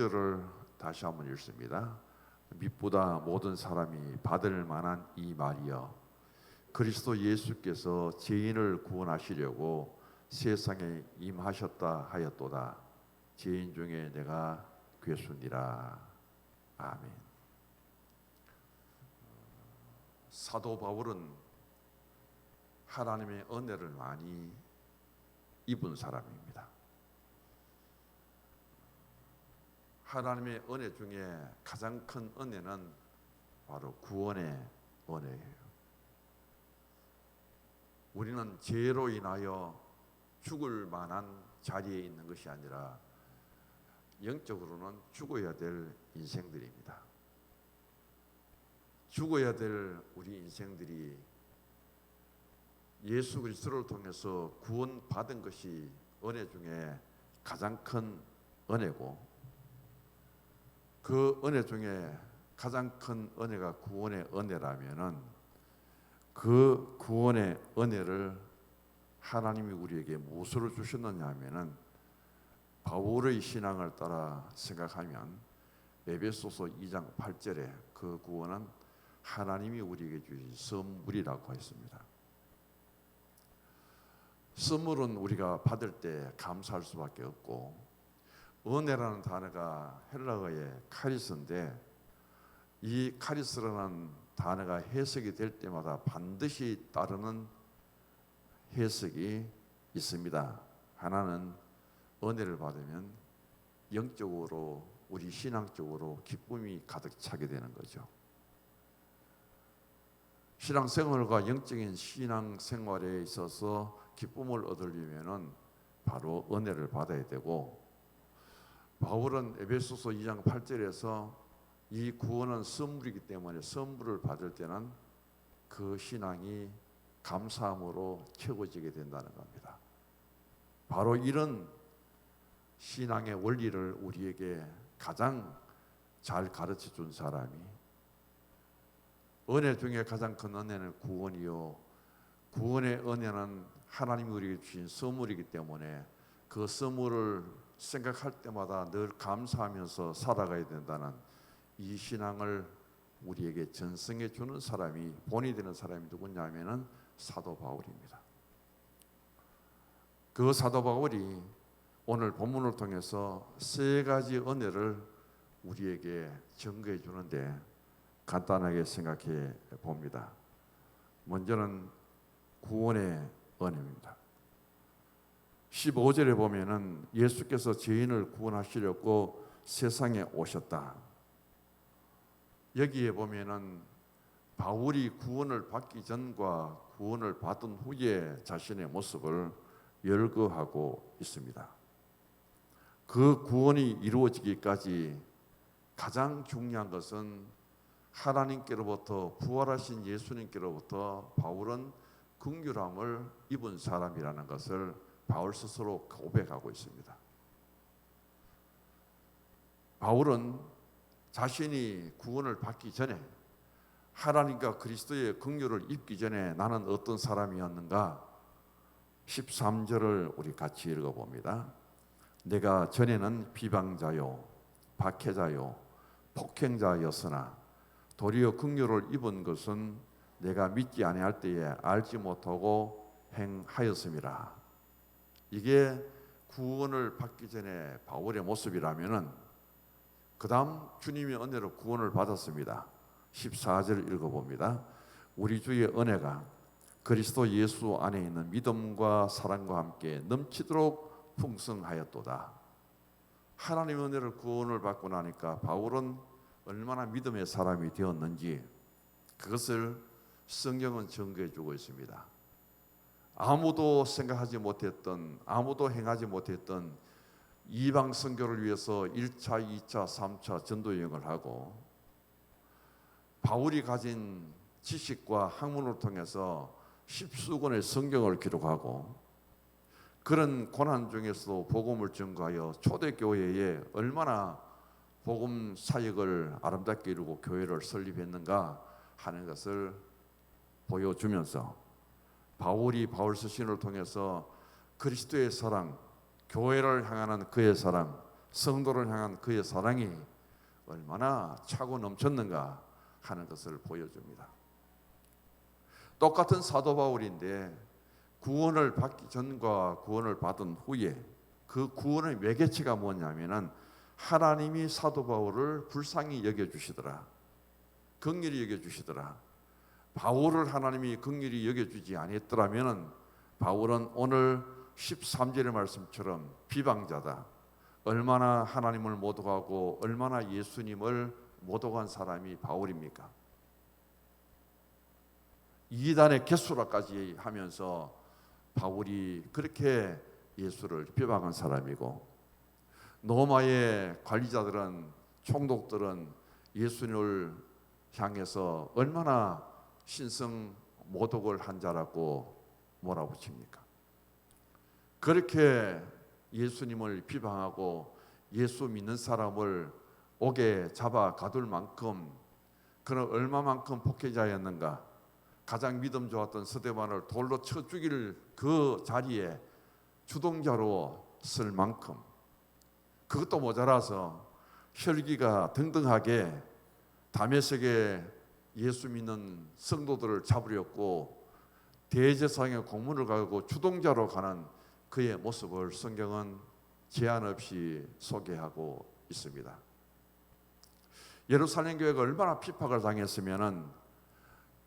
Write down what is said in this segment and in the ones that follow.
15절을 다시 한번 읽습니다. 빛보다 모든 사람이 받을 만한 이 말이여 그리스도 예수께서 죄인을 구원하시려고 세상에 임하셨다 하였도다 죄인 중에 내가 괴순이라 아멘 사도 바울은 하나님의 은혜를 많이 입은 사람입니다. 하나님의 은혜 중에 가장 큰 은혜는 바로 구원의 은혜예요. 우리는 죄로 인하여 죽을 만한 자리에 있는 것이 아니라 영적으로는 죽어야 될 인생들입니다. 죽어야 될 우리 인생들이 예수 그리스도를 통해서 구원받은 것이 은혜 중에 가장 큰 은혜고 그 은혜 중에 가장 큰 은혜가 구원의 은혜라면은 그 구원의 은혜를 하나님이 우리에게 무엇으로 주셨느냐 하면은 바울의 신앙을 따라 생각하면 에베소서 2장 8절에 그 구원은 하나님이 우리에게 주신 선물이라고 했습니다. 선물은 우리가 받을 때 감사할 수밖에 없고 은혜라는 단어가 헬라어의 카리스인데 이 카리스라는 단어가 해석이 될 때마다 반드시 따르는 해석이 있습니다. 하나는 은혜를 받으면 영적으로 우리 신앙적으로 기쁨이 가득 차게 되는 거죠. 신앙생활과 영적인 신앙생활에 있어서 기쁨을 얻으려면은 바로 은혜를 받아야 되고 바울은 에베소서 2장 8절에서 이 구원은 선물이기 때문에 선물을 받을 때는 그 신앙이 감사함으로 채워지게 된다는 겁니다. 바로 이런 신앙의 원리를 우리에게 가장 잘 가르쳐 준 사람이 은혜 중에 가장 큰 은혜는 구원이요. 구원의 은혜는 하나님이 우리에게 주신 선물이기 때문에 그 선물을 생각할 때마다 늘 감사하면서 살아가야 된다는 이 신앙을 우리에게 전승해 주는 사람이 본이 되는 사람이 누구냐면은 사도 바울입니다. 그 사도 바울이 오늘 본문을 통해서 세 가지 은혜를 우리에게 증거해 주는데 간단하게 생각해 봅니다. 먼저는 구원의 은혜입니다. 15절에 보면은 예수께서 죄인을 구원하시려고 세상에 오셨다. 여기에 보면은 바울이 구원을 받기 전과 구원을 받은 후에 자신의 모습을 열거하고 있습니다. 그 구원이 이루어지기까지 가장 중요한 것은 하나님께로부터 부활하신 예수님께로부터 바울은 긍휼함을 입은 사람이라는 것을 바울 스스로 고백하고 있습니다. 바울은 자신이 구원을 받기 전에 하나님과 그리스도의 긍휼을 입기 전에 나는 어떤 사람이었는가? 13절을 우리 같이 읽어 봅니다. 내가 전에는 비방자요 박해자요 폭행자였으나 도리어 긍휼을 입은 것은 내가 믿지 아니할 때에 알지 못하고 행하였음이라. 이게 구원을 받기 전에 바울의 모습이라면은 그다음 주님의 은혜로 구원을 받았습니다. 14절 읽어 봅니다. 우리 주의 은혜가 그리스도 예수 안에 있는 믿음과 사랑과 함께 넘치도록 풍성하였도다. 하나님의 은혜를 구원을 받고 나니까 바울은 얼마나 믿음의 사람이 되었는지 그것을 성경은 증거해 주고 있습니다. 아무도 생각하지 못했던 아무도 행하지 못했던 이방 선교를 위해서 1차, 2차, 3차 전도 여행을 하고 바울이 가진 지식과 학문을 통해서 십수권의 성경을 기록하고 그런 고난 중에서 복음을 전가하여 초대 교회에 얼마나 복음 사역을 아름답게 이루고 교회를 설립했는가 하는 것을 보여주면서 바울이 바울 서신을 통해서 그리스도의 사랑, 교회를 향하는 그의 사랑, 성도를 향한 그의 사랑이 얼마나 차고 넘쳤는가 하는 것을 보여줍니다. 똑같은 사도 바울인데 구원을 받기 전과 구원을 받은 후에 그 구원의 매개체가 뭐냐면은 하나님이 사도 바울을 불쌍히 여겨 주시더라. 긍휼히 여겨 주시더라. 바울을 하나님이 긍휼히 여겨 주지 아니했더라면은 바울은 오늘 13절의 말씀처럼 비방자다. 얼마나 하나님을 모독하고 얼마나 예수님을 모독한 사람이 바울입니까? 이단의 개수라까지 하면서 바울이 그렇게 예수를 비방한 사람이고 로마의 관리자들은 총독들은 예수님을 향해서 얼마나 신성 모독을 한 자라고 몰아붙입니까? 그렇게 예수님을 비방하고 예수 믿는 사람을 옥에 잡아 가둘 만큼 그는 얼마만큼 폭행자였는가? 가장 믿음 좋았던 스데반을 돌로 쳐 죽일 그 자리에 주동자로 쓸 만큼 그것도 모자라서 혈기가 등등하게 담에색에 예수 믿는 성도들을 잡으려고 대제사장의 공문을 가고 주동자로 가는 그의 모습을 성경은 제한 없이 소개하고 있습니다. 예루살렘 교회가 얼마나 핍박을 당했으면은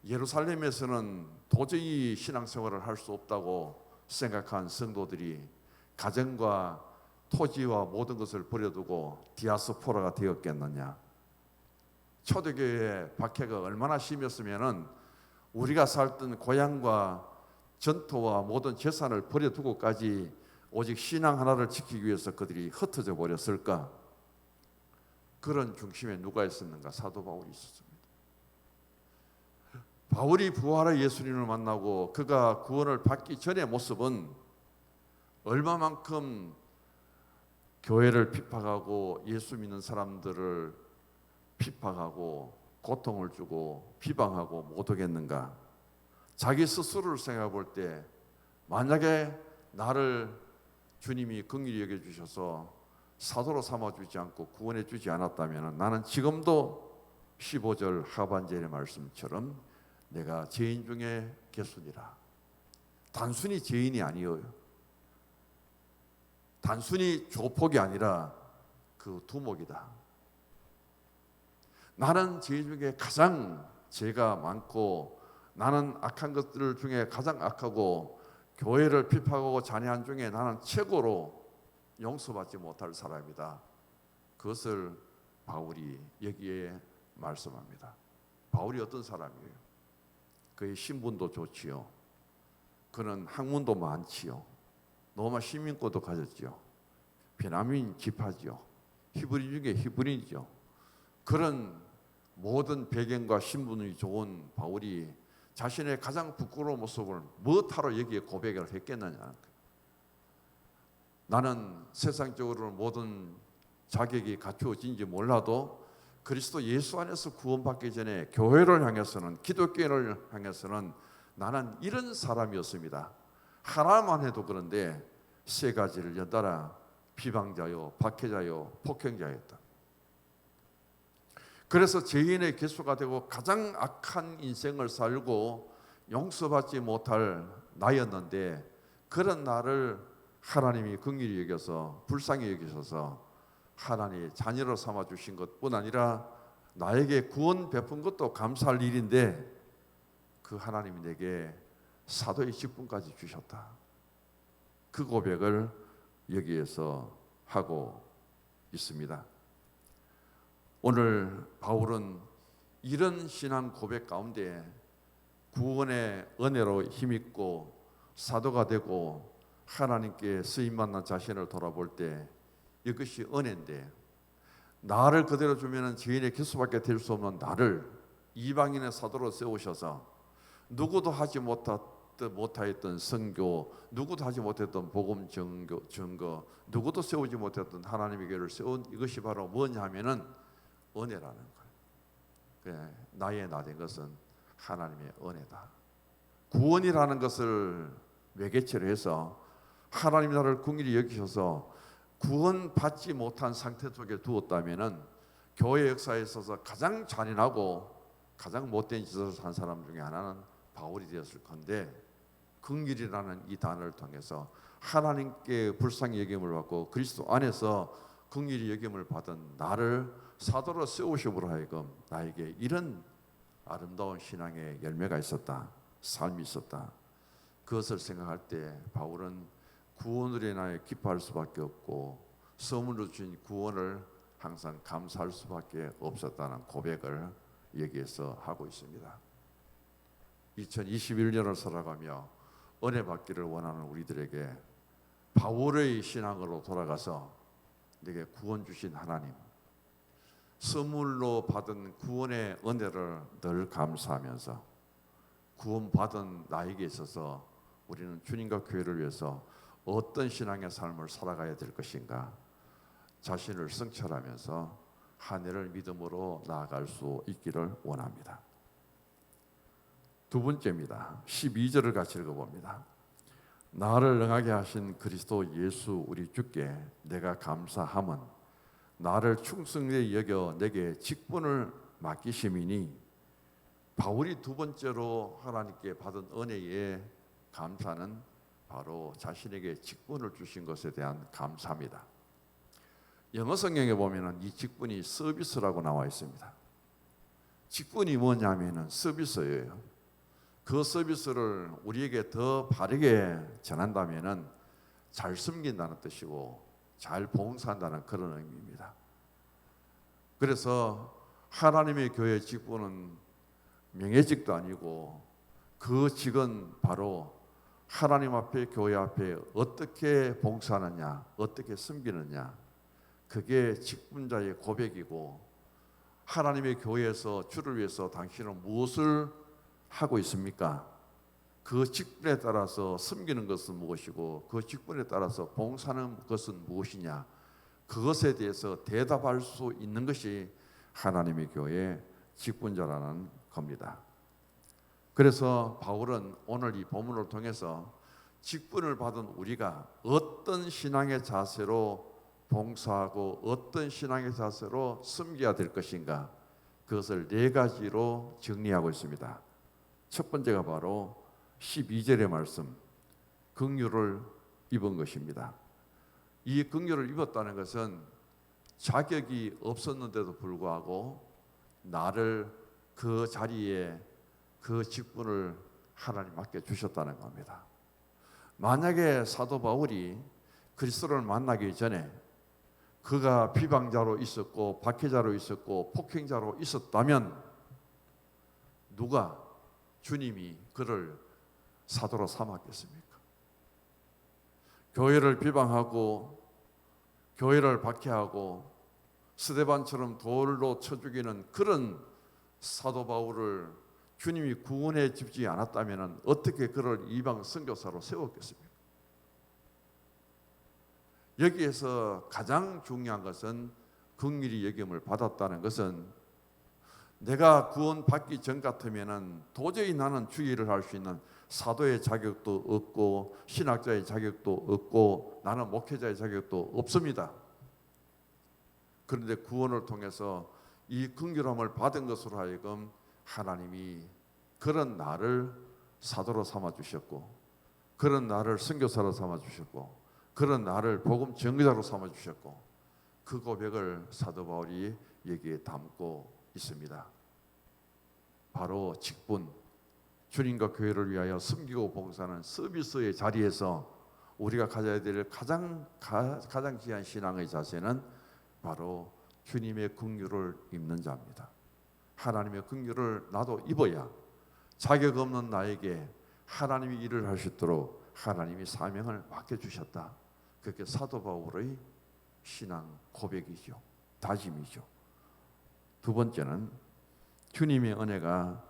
예루살렘에서는 도저히 신앙생활을 할 수 없다고 생각한 성도들이 가정과 토지와 모든 것을 버려두고 디아스포라가 되었겠느냐? 초대교회의 박해가 얼마나 심했으면은 우리가 살던 고향과 전토와 모든 재산을 버려두고까지 오직 신앙 하나를 지키기 위해서 그들이 흩어져 버렸을까? 그런 중심에 누가 있었는가? 사도 바울이 있었습니다. 바울이 부활의 예수님을 만나고 그가 구원을 받기 전의 모습은 얼마만큼 교회를 핍박하고 예수 믿는 사람들을 핍박하고 고통을 주고 비방하고 못하겠는가? 자기 스스로를 생각해 볼 때 만약에 나를 주님이 긍휼히 여겨 주셔서 사도로 삼아 주지 않고 구원해 주지 않았다면 나는 지금도 15절 하반절의 말씀처럼 내가 죄인 중에 개순이라. 단순히 죄인이 아니에요. 단순히 조폭이 아니라 그 두목이다. 나는 죄 중에 가장 죄가 많고 나는 악한 것들 중에 가장 악하고 교회를 비판하고 잔해한 중에 나는 최고로 용서받지 못할 사람이다. 그것을 바울이 여기에 말씀합니다. 바울이 어떤 사람이에요? 그의 신분도 좋지요. 그는 학문도 많지요. 로마 시민권도 가졌지요. 베냐민 지파지요. 히브리 중에 히브리죠. 그런 모든 배경과 신분이 좋은 바울이 자신의 가장 부끄러운 모습을 무엇하러 여기에 고백을 했겠느냐. 나는 세상적으로 모든 자격이 갖추어진지 몰라도 그리스도 예수 안에서 구원받기 전에 교회를 향해서는 기독교를 향해서는 나는 이런 사람이었습니다. 하나만 해도 그런데 세 가지를 연달아 비방자요, 박해자요, 폭행자였다. 그래서 죄인의 개수가 되고 가장 악한 인생을 살고 용서받지 못할 나였는데 그런 나를 하나님이 긍휼히 여겨서 불쌍히 여기셔서 하나님의 자녀로 삼아 주신 것뿐 아니라 나에게 구원 베푼 것도 감사할 일인데 그 하나님이 내게 사도의 직분까지 주셨다. 그 고백을 여기에서 하고 있습니다. 오늘 바울은 이런 신앙 고백 가운데 구원의 은혜로 힘있고 사도가 되고 하나님께 쓰임 받는 자신을 돌아볼 때 이것이 은혜인데 나를 그대로 주면은 죄인의 기수밖에 될 수 없는 나를 이방인의 사도로 세우셔서 누구도 하지 못했던 못하였던 선교, 누구도 하지 못했던 복음 증거, 증거, 누구도 세우지 못했던 하나님의 교회를 세운 이것이 바로 뭐냐면은 은혜라는 거예요. 나의 나된 것은 하나님의 은혜다. 구원이라는 것을 매개체로 해서 하나님 나를 궁일히 여기셔서 구원받지 못한 상태 속에 두었다면은 교회 역사에 있어서 가장 잔인하고 가장 못된 짓을 한 사람 중에 하나는 바울이 되었을 건데 긍휼이라는 이 단어를 통해서 하나님께 불쌍히 여김을 받고 그리스도 안에서 긍휼히 여김을 받은 나를 사도로 세우심으로 하여금 나에게 이런 아름다운 신앙의 열매가 있었다. 삶이 있었다. 그것을 생각할 때 바울은 구원으로 인하여 기뻐할 수밖에 없고 선물로 주신 구원을 항상 감사할 수밖에 없었다는 고백을 여기에서 하고 있습니다. 2021년을 살아가며 은혜 받기를 원하는 우리들에게 바울의 신앙으로 돌아가서 내게 구원 주신 하나님 선물로 받은 구원의 은혜를 늘 감사하면서 구원받은 나에게 있어서 우리는 주님과 교회를 위해서 어떤 신앙의 삶을 살아가야 될 것인가 자신을 성찰하면서 한 해를 믿음으로 나아갈 수 있기를 원합니다. 두 번째입니다. 12절을 같이 읽어봅니다. 나를 능하게 하신 그리스도 예수 우리 주께 내가 감사함은 나를 충성되게 여겨 내게 직분을 맡기심이니 바울이 두 번째로 하나님께 받은 은혜의 감사는 바로 자신에게 직분을 주신 것에 대한 감사입니다. 영어 성경에 보면은 이 직분이 서비스라고 나와 있습니다. 직분이 뭐냐면은 서비스예요. 그 서비스를 우리에게 더 바르게 전한다면은 잘 섬긴다는 뜻이고 잘 봉사한다는 그런 의미입니다. 그래서 하나님의 교회 직분은 명예직도 아니고 그 직은 바로 하나님 앞에 교회 앞에 어떻게 봉사하느냐, 어떻게 섬기느냐, 그게 직분자의 고백이고 하나님의 교회에서 주를 위해서 당신은 무엇을 하고 있습니까? 그 직분에 따라서 섬기는 것은 무엇이고 그 직분에 따라서 봉사하는 것은 무엇이냐? 그것에 대해서 대답할 수 있는 것이 하나님의 교회 직분자라는 겁니다. 그래서 바울은 오늘 이 본문을 통해서 직분을 받은 우리가 어떤 신앙의 자세로 봉사하고 어떤 신앙의 자세로 섬겨야 될 것인가 그것을 네 가지로 정리하고 있습니다. 첫 번째가 바로 12절의 말씀 긍휼을 입은 것입니다. 이 긍휼을 입었다는 것은 자격이 없었는데도 불구하고 나를 그 자리에 그 직분을 하나님 맡겨 주셨다는 겁니다. 만약에 사도 바울이 그리스도를 만나기 전에 그가 비방자로 있었고 박해자로 있었고 폭행자로 있었다면 누가 주님이 그를 사도로 삼았겠습니까? 교회를 비방하고 교회를 박해하고 스데반처럼 돌로 쳐 죽이는 그런 사도 바울을 주님이 구원해 주지 않았다면 어떻게 그를 이방 선교사로 세웠겠습니까? 여기에서 가장 중요한 것은 긍휼히 여김을 받았다는 것은 내가 구원 받기 전 같으면은 도저히 나는 주의를 할 수 있는 사도의 자격도 없고 신학자의 자격도 없고 나는 목회자의 자격도 없습니다. 그런데 구원을 통해서 이 긍휼함을 받은 것으로 하여금 하나님이 그런 나를 사도로 삼아 주셨고 그런 나를 선교사로 삼아 주셨고 그런 나를 복음 전교자로 삼아 주셨고 그 고백을 사도 바울이 여기에 담고 있습니다. 바로 직분 주님과 교회를 위하여 섬기고 봉사하는 서비스의 자리에서 우리가 가져야 될 가장 가, 가장 귀한 신앙의 자세는 바로 주님의 긍휼을 입는 자입니다. 하나님의 긍휼을 나도 입어야 자격 없는 나에게 하나님이 일을 할 수 있도록 하나님이 사명을 맡겨 주셨다. 그게 사도 바울의 신앙 고백이죠. 다짐이죠. 두 번째는 주님의 은혜가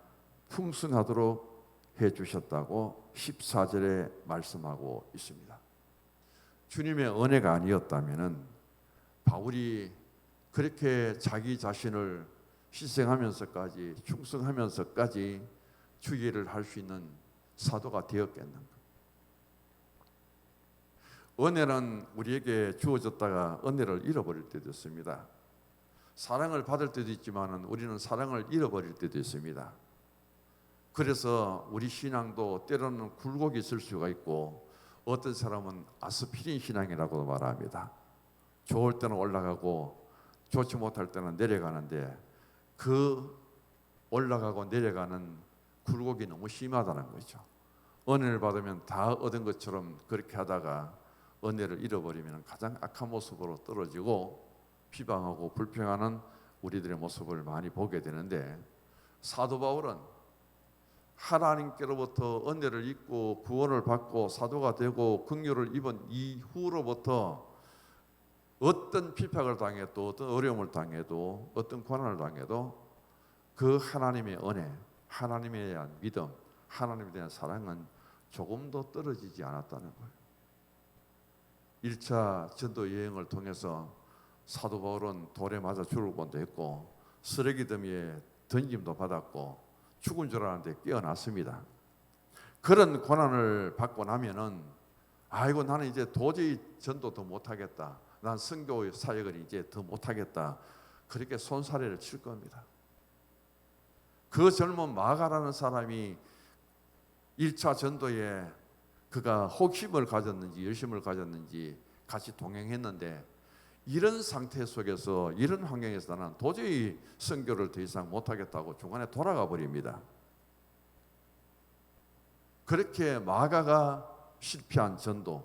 풍성하도록 해 주셨다고 14절에 말씀하고 있습니다. 주님의 은혜가 아니었다면은 바울이 그렇게 자기 자신을 희생하면서까지 충성하면서까지 주의를 할 수 있는 사도가 되었겠는가? 은혜는 우리에게 주어졌다가 은혜를 잃어버릴 때도 있습니다. 사랑을 받을 때도 있지만은 우리는 사랑을 잃어버릴 때도 있습니다. 그래서 우리 신앙도 때로는 굴곡이 있을 수가 있고 어떤 사람은 아스피린 신앙이라고 말합니다. 좋을 때는 올라가고 좋지 못할 때는 내려가는데 그 올라가고 내려가는 굴곡이 너무 심하다는 거죠. 은혜를 받으면 다 얻은 것처럼 그렇게 하다가 은혜를 잃어버리면 가장 악한 모습으로 떨어지고 비방하고 불평하는 우리들의 모습을 많이 보게 되는데 사도 바울은 하나님께로부터 은혜를 입고 구원을 받고 사도가 되고 긍휼을 입은 이후로부터 어떤 비판을 당해도 어떤 어려움을 당해도 어떤 고난을 당해도 그 하나님의 은혜, 하나님에 대한 믿음, 하나님에 대한 사랑은 조금도 떨어지지 않았다는 거예요. 1차 전도 여행을 통해서 사도 바울은 돌에 맞아 죽을 뻔도 했고 쓰레기 더미에 던짐도 받았고 죽은 줄 알았는데 깨어났습니다. 그런 고난을 받고 나면은 아이고 나는 이제 도저히 전도 더 못하겠다. 난 선교 사역을 이제 더 못하겠다. 그렇게 손사래를 칠 겁니다. 그 젊은 마가라는 사람이 1차 전도에 그가 호심을 가졌는지 열심을 가졌는지 같이 동행했는데 이런 상태 속에서 이런 환경에서 나는 도저히 선교를 더 이상 못하겠다고 중간에 돌아가 버립니다. 그렇게 마가가 실패한 전도,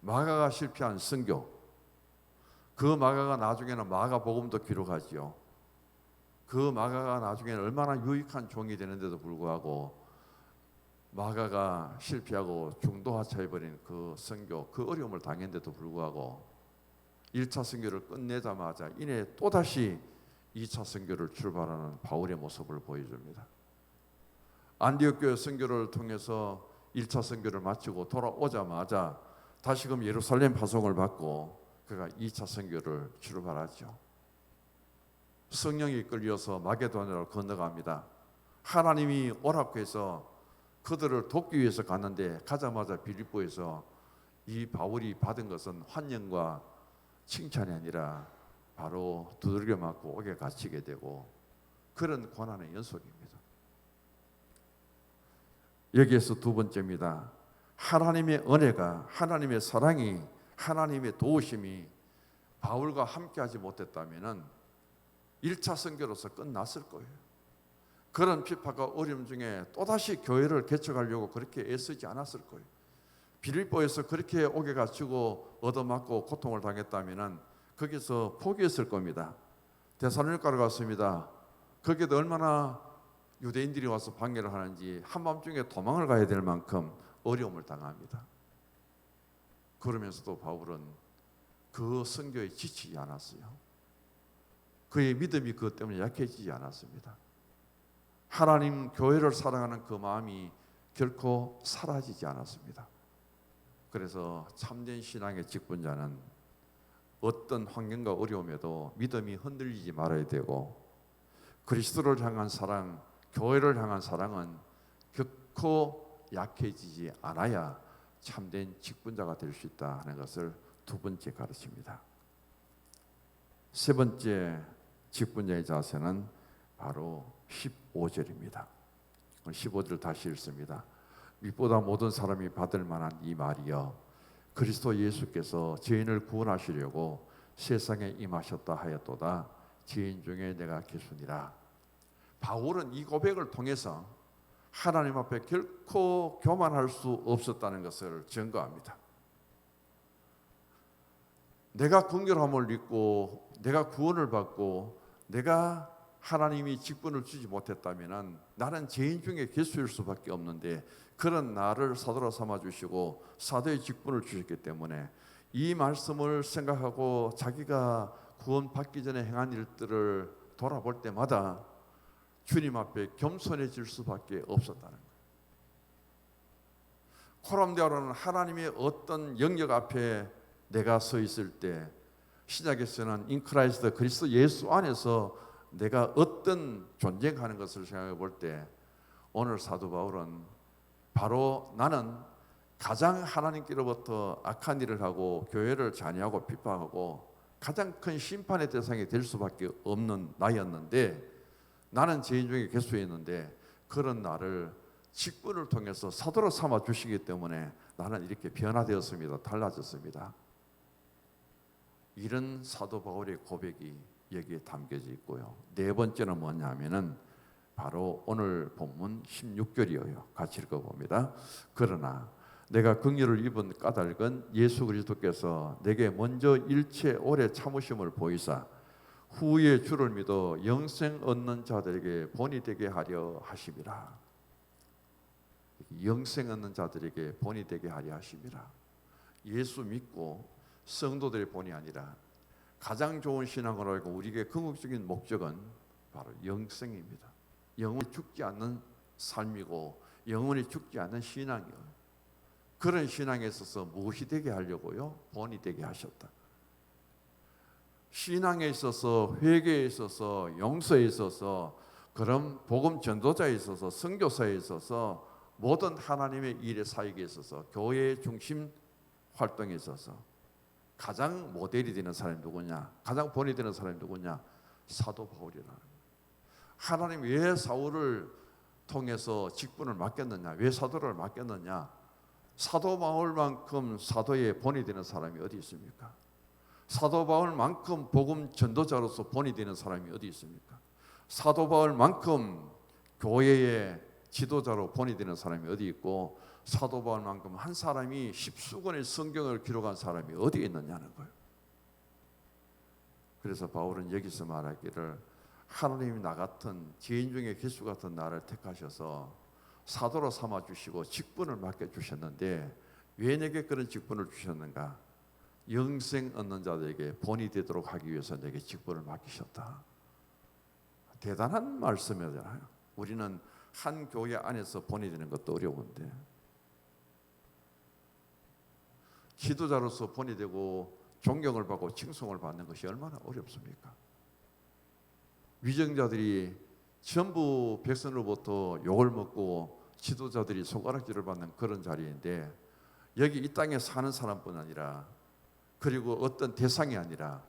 마가가 실패한 선교, 그 마가가 나중에는 마가 복음도 기록하지요. 그 마가가 나중에는 얼마나 유익한 종이 되는데도 불구하고 마가가 실패하고 중도하차해버린 그 선교, 그 어려움을 당했는데도 불구하고 1차 선교를 끝내자마자 이내 또다시 2차 선교를 출발하는 바울의 모습을 보여줍니다. 안디옥 교회 선교를 통해서 1차 선교를 마치고 돌아오자마자 다시금 예루살렘 파송을 받고 그가 2차 선교를 출발하죠. 성령이 끌려서 마게도냐로 건너갑니다. 하나님이 오라고 해서 그들을 돕기 위해서 갔는데 가자마자 빌립보에서 이 바울이 받은 것은 환영과 칭찬이 아니라 바로 두들겨 맞고 옥에 갇히게 되고 그런 고난의 연속입니다. 여기에서 두 번째입니다. 하나님의 은혜가 하나님의 사랑이 하나님의 도우심이 바울과 함께하지 못했다면은 1차 선교로서 끝났을 거예요. 그런 비판과 어려움 중에 또다시 교회를 개척하려고 그렇게 애쓰지 않았을 거예요. 빌립보에서 그렇게 옥에 갇히고 얻어맞고 고통을 당했다면은 거기서 포기했을 겁니다. 대사로니까로 갔습니다. 거기도 얼마나 유대인들이 와서 방해를 하는지 한밤중에 도망을 가야 될 만큼 어려움을 당합니다. 그러면서도 바울은 그 선교에 지치지 않았어요. 그의 믿음이 그것 때문에 약해지지 않았습니다. 하나님 교회를 사랑하는 그 마음이 결코 사라지지 않았습니다. 그래서 참된 신앙의 직분자는 어떤 환경과 어려움에도 믿음이 흔들리지 말아야 되고 그리스도를 향한 사랑, 교회를 향한 사랑은 결코 약해지지 않아야 참된 직분자가 될 수 있다 하는 것을 두 번째 가르칩니다. 세 번째 직분자의 자세는 바로 15절입니다. 15절 다시 읽습니다. 밑보다 모든 사람이 받을 만한 이 말이여 그리스도 예수께서 죄인을 구원하시려고 세상에 임하셨다 하였도다 죄인 중에 내가 기순이라 바울은 이 고백을 통해서 하나님 앞에 결코 교만할 수 없었다는 것을 증거합니다. 내가 긍휼함을 믿고 내가 구원을 받고 내가 하나님이 직분을 주지 못했다면 나는 죄인 중에 개수일 수밖에 없는데 그런 나를 사도로 삼아 주시고 사도의 직분을 주셨기 때문에 이 말씀을 생각하고 자기가 구원 받기 전에 행한 일들을 돌아볼 때마다 주님 앞에 겸손해질 수밖에 없었다는 거예요. 코람데오라는 하나님의 어떤 영역 앞에 내가 서 있을 때 시작에서는 인크라이스트 그리스도 예수 안에서 내가 어떤 존재하는 것을 생각해 볼 때 오늘 사도 바울은 바로 나는 가장 하나님께로부터 악한 일을 하고 교회를 잔해하고 비판하고 가장 큰 심판의 대상이 될 수밖에 없는 나였는데 나는 죄인 중에 개수였는데 그런 나를 직분을 통해서 사도로 삼아 주시기 때문에 나는 이렇게 변화되었습니다. 달라졌습니다. 이런 사도 바울의 고백이 여기에 담겨져 있고요. 네 번째는 뭐냐면은 바로 오늘 본문 16절이에요. 같이 읽어 봅니다. 그러나 내가 긍휼을 입은 까닭은 예수 그리스도께서 내게 먼저 일체 오래 참으심을 보이사 후에 주를 믿어 영생 얻는 자들에게 본이 되게 하려 하심이라. 영생 얻는 자들에게 본이 되게 하려 하심이라. 예수 믿고 성도들의 본이 아니라 가장 좋은 신앙으로 알고 우리에게 궁극적인 목적은 바로 영생입니다. 영원히 죽지 않는 삶이고 영원히 죽지 않는 신앙이요. 그런 신앙에 있어서 무엇이 되게 하려고요? 본이 되게 하셨다. 신앙에 있어서 회개에 있어서 용서에 있어서 그런 복음 전도자에 있어서 선교사에 있어서 모든 하나님의 일의 사역에 있어서 교회의 중심 활동에 있어서 가장 모델이 되는 사람이 누구냐? 가장 본이 되는 사람이 누구냐? 사도 바울이라는. 하나님 왜 사울을 통해서 직분을 맡겼느냐? 왜 사도를 맡겼느냐? 사도 바울만큼 사도의 본이 되는 사람이 어디 있습니까? 사도 바울만큼 복음 전도자로서 본이 되는 사람이 어디 있습니까? 사도 바울만큼 교회의 지도자로 본이 되는 사람이 어디 있고 사도 바울만큼 한 사람이 십수권의 성경을 기록한 사람이 어디에 있느냐는 거예요. 그래서 바울은 여기서 말하기를 하나님이 나 같은 죄인 중에 개수 같은 나를 택하셔서 사도로 삼아 주시고 직분을 맡겨 주셨는데 왜 내게 그런 직분을 주셨는가? 영생 얻는 자들에게 본이 되도록 하기 위해서 내게 직분을 맡기셨다. 대단한 말씀이잖아요. 우리는 한 교회 안에서 본이 되는 것도 어려운데 지도자로서 본이 되고 존경을 받고 칭송을 받는 것이 얼마나 어렵습니까? 위정자들이 전부 백성으로부터 욕을 먹고 지도자들이 손가락질을 받는 그런 자리인데 여기 이 땅에 사는 사람뿐 아니라 그리고 어떤 대상이 아니라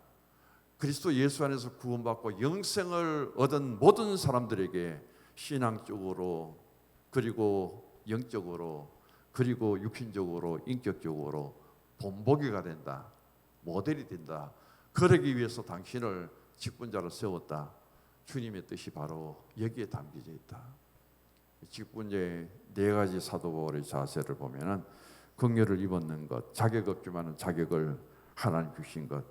그리스도 예수 안에서 구원받고 영생을 얻은 모든 사람들에게 신앙적으로 그리고 영적으로 그리고 육신적으로 인격적으로 본보기가 된다 모델이 된다. 그러기 위해서 당신을 직분자로 세웠다. 주님의 뜻이 바로 여기에 담겨져 있다. 직분자의 네 가지 사도 바울의 자세를 보면은 긍휼을 입었는 것 자격 없지만은 자격을 하나님 주신 것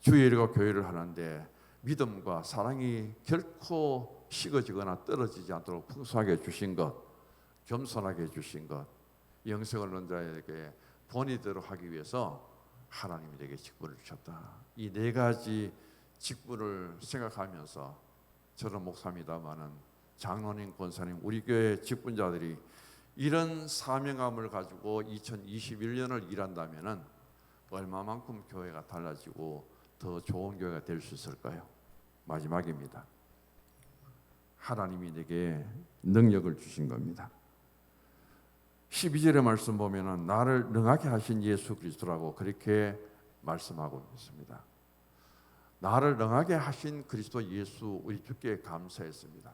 주의 일과 교회를 하는데 믿음과 사랑이 결코 식어지거나 떨어지지 않도록 풍성하게 주신 것, 겸손하게 주신 것, 영생을 얻는 자에게 본이대로 하기 위해서 하나님이 내게 직분을 주셨다. 이 네 가지 직분을 생각하면서 저는 목사입니다마는 장로님, 권사님, 우리 교회 직분자들이 이런 사명감을 가지고 2021년을 일한다면은 얼마만큼 교회가 달라지고 더 좋은 교회가 될 수 있을까요? 마지막입니다. 하나님이 내게 능력을 주신 겁니다. 12절의 말씀 보면은 나를 능하게 하신 예수 그리스도라고 그렇게 말씀하고 있습니다. 나를 능하게 하신 그리스도 예수 우리 주께 감사했습니다.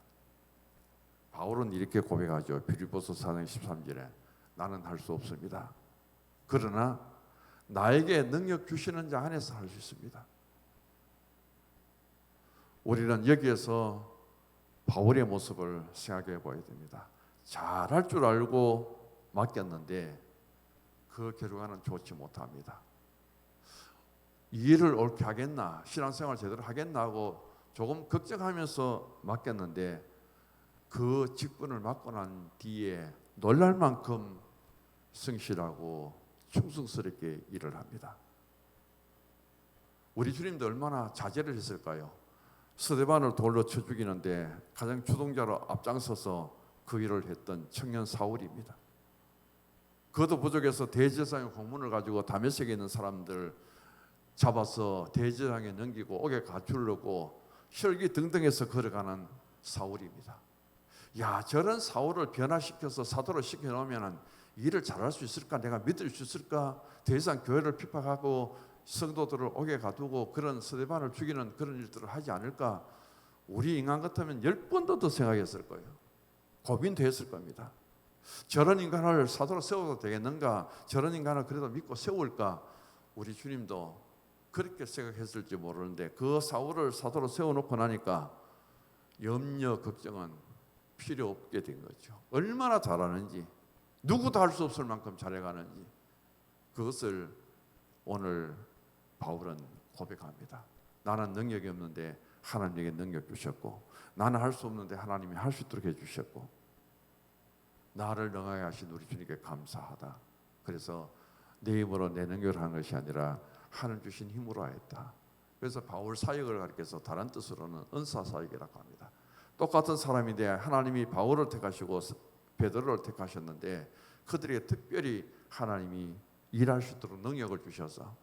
바울은 이렇게 고백하죠. 빌립보서 4장 13절에 나는 할 수 없습니다. 그러나 나에게 능력 주시는 자 안에서 할 수 있습니다. 우리는 여기에서 바울의 모습을 생각해 봐야 됩니다. 잘할 줄 알고 맡겼는데 그 결과는 좋지 못합니다. 일을 옳게 하겠나, 신앙생활 제대로 하겠나 하고 조금 걱정하면서 맡겼는데 그 직분을 맡고 난 뒤에 놀랄 만큼 성실하고 충성스럽게 일을 합니다. 우리 주님도 얼마나 자제를 했을까요? 스데반을 돌로 쳐 죽이는데 가장 주동자로 앞장서서 그 일을 했던 청년 사울입니다. 그것도 부족해서 대제사장의 공문을 가지고 다메섹에 있는 사람들 잡아서 대제사장에 넘기고 옥에 가출르고 혈기 등등해서 걸어가는 사울입니다. 야 저런 사울을 변화시켜서 사도로 시켜놓으면 일을 잘할 수 있을까? 내가 믿을 수 있을까? 더 이상 교회를 핍박하고 성도들을 옥에 가두고 그런 스데반을 죽이는 그런 일들을 하지 않을까? 우리 인간 같으면 열 번도 더 생각했을 거예요. 고민됐을 겁니다. 저런 인간을 사도로 세워도 되겠는가? 저런 인간을 그래도 믿고 세울까? 우리 주님도 그렇게 생각했을지 모르는데 그 사울을 사도로 세워놓고 나니까 염려 걱정은 필요 없게 된 거죠. 얼마나 잘하는지 누구도 할 수 없을 만큼 잘해가는지 그것을 오늘 바울은 고백합니다. 나는 능력이 없는데 하나님에게 능력 주셨고 나는 할 수 없는데 하나님이 할 수 있도록 해주셨고 나를 능하게 하신 우리 주님께 감사하다. 그래서 내 힘으로 내 능력을 하는 것이 아니라 하늘 주신 힘으로 하였다. 그래서 바울 사역을 가리켜서 다른 뜻으로는 은사 사역이라고 합니다. 똑같은 사람인데 하나님이 바울을 택하시고 베드로를 택하셨는데 그들에게 특별히 하나님이 일할 수 있도록 능력을 주셔서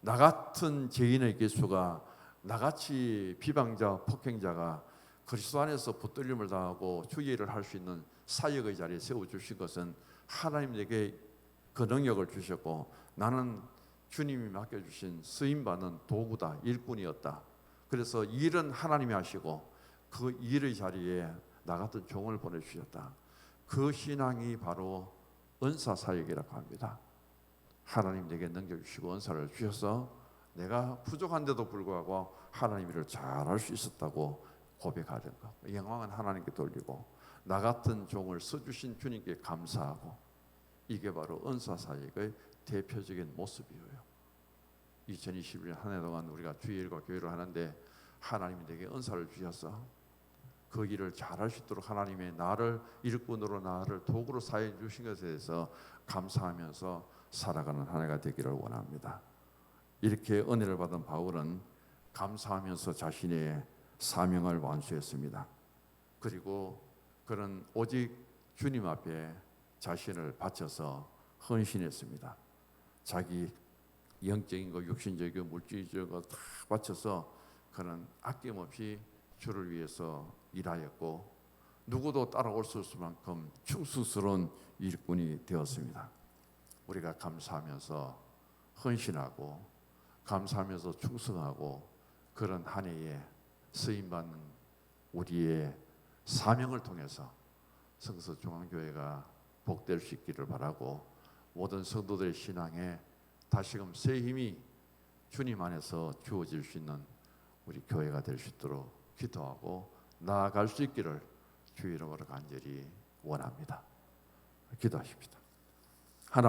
나 같은 죄인의 개수가 나같이 비방자 폭행자가 그리스도 안에서 붙들림을 당하고 주의를 할 수 있는 사역의 자리에 세워 주신 것은 하나님 에게 그 능력을 주셨고 나는 주님이 맡겨 주신 쓰임 받는 도구다 일꾼이었다. 그래서 일은 하나님이 하시고 그 일의 자리에 나 같은 종을 보내 주셨다. 그 신앙이 바로 은사 사역이라고 합니다. 하나님 내게 능력 주시고 은사를 주셔서 내가 부족한데도 불구하고 하나님 일을 잘 할 수 있었다고 고백하는 것. 영광은 하나님께 돌리고 나 같은 종을 써주신 주님께 감사하고 이게 바로 은사 사역의 대표적인 모습이에요. 2021년 한 해 동안 우리가 주일과 교회를 하는데 하나님이 내게 은사를 주셔서 그 일을 잘할 수 있도록 하나님의 나를 일꾼으로 나를 도구로 사용해 주신 것에 대해서 감사하면서 살아가는 한 해가 되기를 원합니다. 이렇게 은혜를 받은 바울은 감사하면서 자신의 사명을 완수했습니다. 그리고 그는 오직 주님 앞에 자신을 바쳐서 헌신했습니다. 자기 영적인 거, 육신적인 거, 물질적인 거 다 바쳐서 그는 아낌없이 주를 위해서 일하였고 누구도 따라올 수 없을 만큼 충성스러운 일꾼이 되었습니다. 우리가 감사하면서 헌신하고 감사하면서 충성하고 그런 한 해에 쓰임 받는 우리의 사명을 통해서 성서 중앙교회가 복될 수 있기를 바라고 모든 성도들의 신앙에 다시금 새 힘이 주님 안에서 주어질 수 있는 우리 교회가 될 수 있도록 기도하고 나아갈 수 있기를 주 이름으로 간절히 원합니다. 기도하십시다. 하나님